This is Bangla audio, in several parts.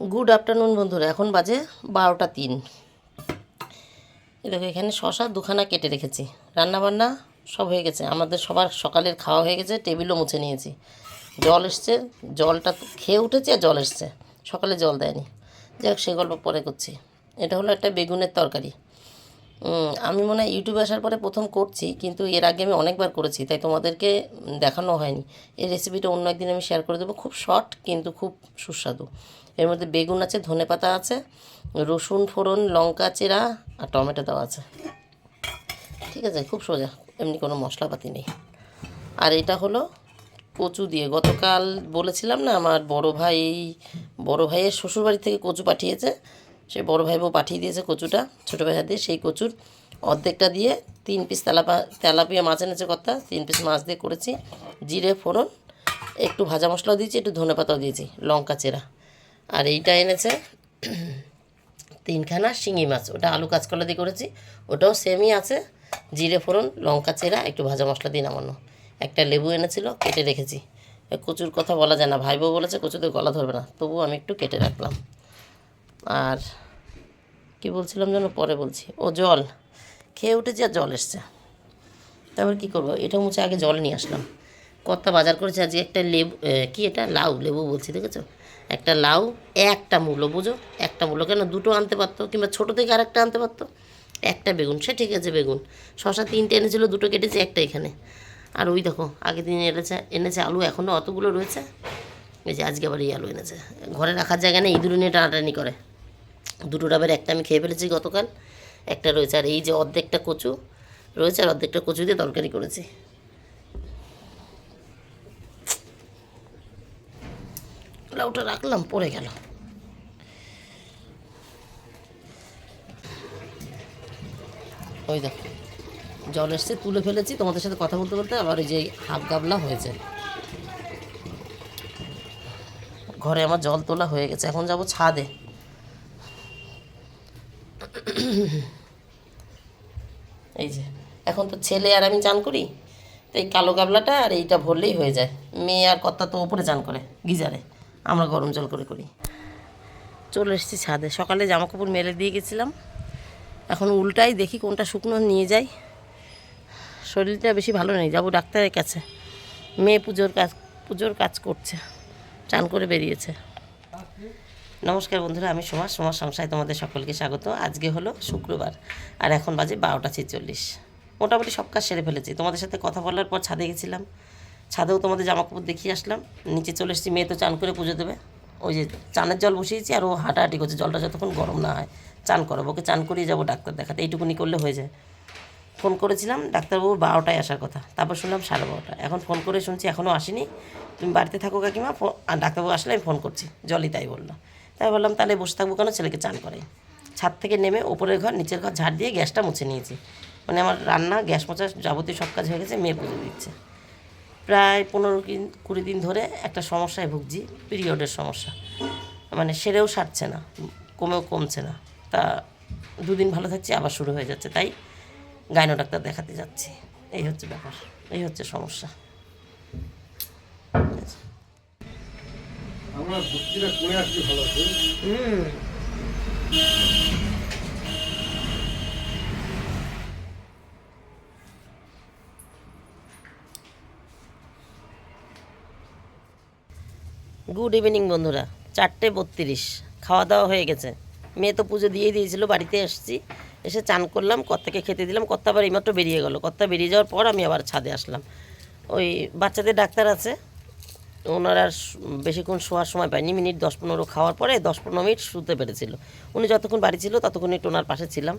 গুড আফটারনুন বন্ধুরা। এখন বাজে বারোটা তিন। দেখো, এখানে শশা দুখানা কেটে রেখেছি। রান্নাবান্না সব হয়ে গেছে। আমাদের সবার সকালের খাওয়া হয়ে গেছে, টেবিলও মুছে নিয়েছি। জল এসছে, জলটা খেয়ে উঠেছে আর জল এসছে। সকালে জল দেয়নি। যাই সে গল্প পরে করছি। এটা হলো একটা বেগুনের তরকারি। আমি মনে হয় ইউটিউবে আসার পরে প্রথম করছি, কিন্তু এর আগে আমি অনেকবার করেছি, তাই তোমাদেরকে দেখানো হয়নি। এই রেসিপিটা অন্য একদিন আমি শেয়ার করে দেবো। খুব শর্ট কিন্তু খুব সুস্বাদু। এর মধ্যে বেগুন আছে, ধনে পাতা আছে, রসুন, ফোড়ন, লঙ্কা, চেরা আর টমেটো দেওয়া আছে। ঠিক আছে, খুব সোজা, এমনি কোনো মশলাপাতি নেই। আর এটা হলো কচু দিয়ে। গতকাল বলেছিলাম না, আমার বড় ভাই, বড় ভাইয়ের শ্বশুরবাড়ি থেকে কচু পাঠিয়েছে। সে বড় ভাই বউ পাঠিয়ে দিয়েছে কচুটা, ছোটো ভাই দিয়ে সেই কচুর অর্ধেকটা দিয়ে তিন পিস তেলাপা, তেলাপিয়া মাছ এনেছে কর্তা, তিন পিস মাছ দিয়ে করেছি, জিরে, ফোড়ন, একটু ভাজা মশলাও দিয়েছি, একটু ধনে পাতাও দিয়েছি, লঙ্কা, চেরা। আর এইটা এনেছে তিনখানা শিঙি মাছ, ওটা আলু কাঁচকলা দিয়ে করেছি, ওটাও সেমই আছে, জিরে, ফোড়ন, লঙ্কা, চেরা, একটু ভাজা মশলা দিয়ে নামানো। একটা লেবু এনেছিল, কেটে রেখেছি। কচুর কথা বলা যায় না ভাই বউ বলেছে কচুতে গলা ধরবে না, তবুও আমি একটু কেটে রাখলাম। আর কি বলছিলাম যেন পরে বলছি? ও জল। খেয়ে উঠেছি আর জল এসছে। তারপর কী করব? এটা মুছে আগে জল নিয়ে আসলাম। কর্তা বাজার করেছে আজকে একটা লেবু কি এটা? লাউ, লেবু বলছি, দেখেছ? একটা লাউ, একটা মূলো, বুঝো? একটা মূলো কেন দুটো আনতে পারতো? কিংবা ছোটো থেকে আরেকটা আনতে পারতো? একটা বেগুন, সে ঠিক আছে বেগুন। শশা তিনটে এনেছিল, দুটো কেটেছে, একটা এখানে। আর ওই দেখো, আগের দিন এনেছে এনেছে আলু এখনও অতগুলো রয়েছে। এই যে আজকে আবার এই আলু এনেছে। ঘরে রাখার জায়গা নেই, ইঁদুর নিয়ে টানাটানি করে। দুটো ডাবের একটা আমি খেয়ে ফেলেছি গতকাল, একটা রয়েছে। আর এই যে অর্ধেকটা কচু রয়েছে, আর অর্ধেকটা কচু দিয়ে তরকারি করেছি। লাউটা রাখলাম, পড়ে গেল। ওই দেখো, জল এসছে, তুলে ফেলেছি। তোমাদের সাথে কথা বলতে বলতে আবার ওই যে হাফ গাবলা হয়েছে। ঘরে আমার জল তোলা হয়ে গেছে, এখন যাব ছাদে। এই যে, এখন তো ছেলে আর আমি চান করি, তো এই কালো গাবলাটা আর এইটা ভরলেই হয়ে যায়। মেয়ে আর কর্তা তো ওপরে চান করে, গিজারে। আমরা গরম জল করে করি। চলে এসেছি ছাদে। সকালে জামা কাপড় মেলে দিয়ে গেছিলাম। এখন উল্টাই দেখি কোনটা শুকনো নিয়ে যাই। শরীরটা বেশি ভালো নেই, যাব ডাক্তারের কাছে। মেয়ে পুজোর কাজ পুজোর কাজ করছে, চান করে বেরিয়েছে। নমস্কার বন্ধুরা, আমি সমাজ সমাজ সংসায় তোমাদের সকলকে স্বাগত। আজকে হলো শুক্রবার, আর এখন বাজে বারোটা ছেচল্লিশ। মোটামুটি সব কাজ সেরে ফেলেছি। তোমাদের সাথে কথা বলার পর ছাদে গেছিলাম। ছাদেও তোমাদের জামা কাপড় দেখিয়ে আসলাম। নিচে চলে এসেছি, মেয়ে তো চান করে পুজো দেবে। ওই যে চানের জল বসিয়েছি, আর ও হাঁটাহাঁটি করছে। জলটা যতক্ষণ গরম না হয়, চান করব ওকে চান করিয়ে যাব ডাক্তার দেখাতে। এইটুকুনি করলে হয়ে যায়। ফোন করেছিলাম, ডাক্তারবাবু বারোটায় আসার কথা। তারপর শুনলাম সাড়ে বারোটা। এখন ফোন করে শুনছি এখনও আসেনি। তুমি বাড়িতে থাকো কাকিমা ডাক্তারবাবু আসলে আমি ফোন করছি। জলই তাই বলল। তাই বললাম, তাহলে বসে থাকব কেন? ছেলেকে চান করে। ছাদ থেকে নেমে ওপরের ঘর, নিচের ঘর ঝাড় দিয়ে গ্যাসটা মুছে নিয়েছি। মানে আমার রান্না, গ্যাস মোছা যাবতীয় সব কাজ হয়ে গেছে মেয়ে পুজো দিচ্ছে। প্রায় পনেরো কুড়ি দিন ধরে একটা সমস্যায় ভুগছি, পিরিয়ডের সমস্যা। মানে সেরেও সারছে না, কমেও কমছে না। তা দুদিন ভালো থাকছি, আবার শুরু হয়ে যাচ্ছে। তাই গাইনো ডাক্তার দেখাতে যাচ্ছি। এই হচ্ছে ব্যাপার, এই হচ্ছে সমস্যা। আমরা ভর্তিটা করে আসলে ভালো হুম। গুড ইভিনিং বন্ধুরা। চারটে বত্রিশ। খাওয়া দাওয়া হয়ে গেছে। মেয়ে তো পুজো দিয়ে দিয়েছিল বাড়িতে এসেছি। এসে চান করলাম কর্তাকে খেতে দিলাম। কর্তা আবার এইমাত্র বেরিয়ে গেল। কর্তা বেরিয়ে যাওয়ার পর আমি আবার ছাদে আসলাম। ওই বাচ্চাদের ডাক্তার আছে। ওনার বেশিক্ষণ শোয়ার সময় পায়নি মিনিট দশ পনেরো খাওয়ার পরে দশ পনেরো মিনিট শুতে পেরেছিল। উনি যতক্ষণ বাড়ি ছিল ততক্ষণ একটু ওনার পাশে ছিলাম।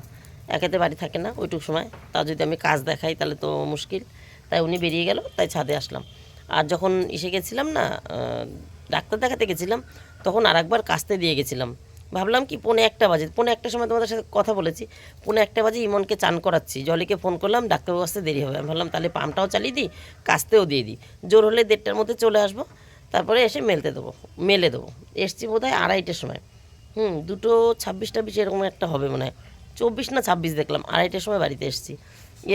একাতে বাড়ি থাকে না ওইটুক সময়। তা যদি আমি কাজ দেখাই তাহলে তো মুশকিল। তাই উনি বেরিয়ে গেল, তাই ছাদে আসলাম। আর যখন এসে গেছিলাম না ডাক্তার দেখাতে গেছিলাম, তখন আর একবার কাস্তে দিয়ে গেছিলাম। ভাবলাম কি, পৌনে একটা বাজে। পৌনে একটার সময় তোমাদের সাথে কথা বলেছি। পৌনে একটা বাজে ইমনকে চান করাচ্ছি। জলিকে ফোন করলাম ডাক্তারবাবু আসতে দেরি হবে। আমি ভাবলাম, তাহলে পাম্পটাও চালিয়ে দিই, কাস্তেও দিয়ে দিই। জোর হলে দেড়টার মধ্যে চলে আসব। তারপরে এসে মেলতে দেবো, মেলে দেবো। এসছি বোধ হয় আড়াইটের সময়। হুম, দুটো ছাব্বিশ টাব্বিশ এরকম একটা হবে মনে হয়। চব্বিশ না ছাব্বিশ দেখলাম, আড়াইটের সময় বাড়িতে এসেছি।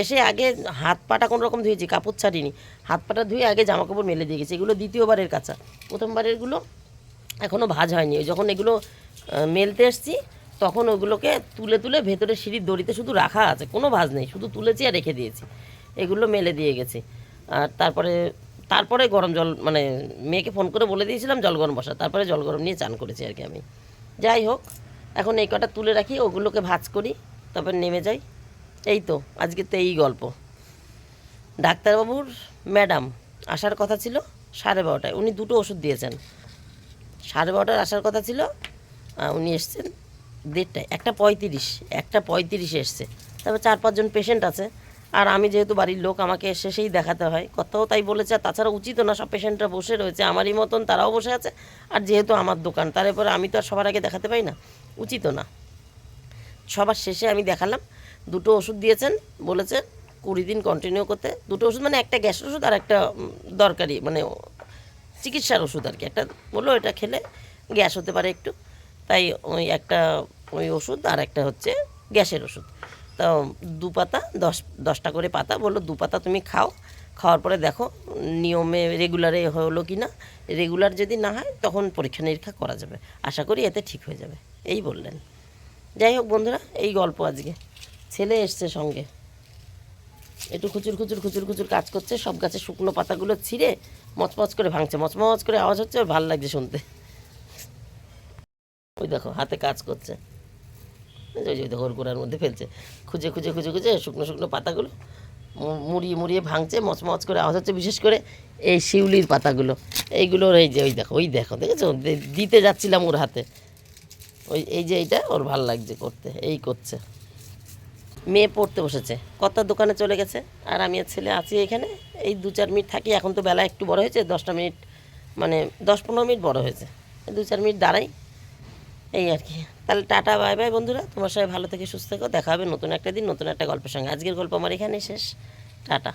এসে আগে হাত পাটা কোনো রকম ধুয়েছি, কাপড় ছাড়িনি। হাত পাটা ধুয়ে আগে জামা কাপড় মেলে দিয়ে গেছি। এগুলো দ্বিতীয়বারের কাঁচা। প্রথমবারেরগুলো এখনও ভাজ হয়নি। যখন এগুলো মেলতে এসছি, তখন ওগুলোকে তুলে তুলে ভেতরে সিঁড়ির দড়িতে শুধু রাখা আছে, কোনো ভাজ নেই, শুধু তুলেছি আর রেখে দিয়েছি। এগুলো মেলে দিয়ে গেছি। আর তারপরে তারপরে গরম জল মানে মেয়েকে ফোন করে বলে দিয়েছিলাম জল গরম বসা, তারপরে জল গরম নিয়ে চান করেছি আর কি আমি। যাই হোক, এখন এই কটা তুলে রাখি, ওগুলোকে ভাজ করি, তারপর নেমে যাই। এই তো, আজকে তো এই গল্প। ডাক্তারবাবুর ম্যাডাম, আসার কথা ছিল সাড়ে বারোটায়, উনি দুটো ওষুধ দিয়েছেন। সাড়ে বারোটার আসার কথা ছিল উনি এসছেন দেড়টায়, একটা পঁয়ত্রিশ, একটা পঁয়ত্রিশে এসছে। তারপর চার পাঁচজন পেশেন্ট আছে। আর আমি যেহেতু বাড়ির লোক, আমাকে শেষেই দেখাতে হয়। কথাও তাই বলেছে, আর তাছাড়া উচিত না, সব পেশেন্টরা বসে রয়েছে। আমারই মতন তারাও বসে আছে, আর যেহেতু আমার দোকান তারপরে আমি তো আর সবার আগে দেখাতে পাই না। উচিত না। সবার শেষে আমি দেখালাম, দুটো ওষুধ দিয়েছেন, বলেছে কুড়ি দিন কন্টিনিউ করতে। দুটো ওষুধ মানে একটা গ্যাসের ওষুধ আর একটা দরকারি মানে চিকিৎসার ওষুধ আর কি। একটা বলল, এটা খেলে গ্যাস হতে পারে একটু। তাই ওই একটা ওই ওষুধ আর একটা হচ্ছে গ্যাসের ওষুধ। তো দু পাতা, দশ, দশটা করে পাতা বলল, দু পাতা তুমি খাও। খাওয়ার পরে দেখো, নিয়মে রেগুলারে হলো কি না রেগুলার যদি না হয়, তখন পরীক্ষা নিরীক্ষা করা যাবে। আশা করি এতে ঠিক হয়ে যাবে। এই বললেন। যাই হোক বন্ধুরা, এই গল্প আজকে। ছেলে এসছে সঙ্গে। একটু খুচুর খুচুর খুচুর খুচুর কাজ করছে, সব গাছের শুকনো পাতাগুলো ছিঁড়ে মচমচ করে ভাঙছে, মচমচ করে আওয়াজ হচ্ছে, ভালো লাগছে শুনতে। ওই দেখো, হাতে কাজ করছে। ওই যে গোড়ার মধ্যে ফেলছে। খুঁজে খুঁজে খুঁজে খুঁজে শুকনো শুকনো পাতাগুলো মুড়িয়ে মুড়িয়ে ভাঙছে, মচমচ করে আওয়াজ হচ্ছে, বিশেষ করে এই শিউলির পাতাগুলো। এইগুলোর এই যে, ওই দেখো ওই দেখো, দেখেছ? দিতে যাচ্ছিলাম ওর হাতে। ওই, এই যে, এইটা, ওর ভালো লাগছে করতে, এই করছে। মেয়ে পড়তে বসেছে। কত দোকানে চলে গেছে। আর আমি আর ছেলে আছি এখানে। এই দু চার মিনিট থাকি। এখন তো বেলা একটু বড় হয়েছে, দশটা মিনিট মানে দশ পনেরো মিনিট বড় হয়েছে। দু চার মিনিট দাঁড়াই। এই আর কি। তাহলে টাটা, বাই বাই বন্ধুরা। তোমার সবাই ভালো থেকে সুস্থ থেকো। দেখা হবে নতুন একটা দিন, নতুন একটা গল্পের সঙ্গে। আজকের গল্প আমার এখানে শেষ। টাটা।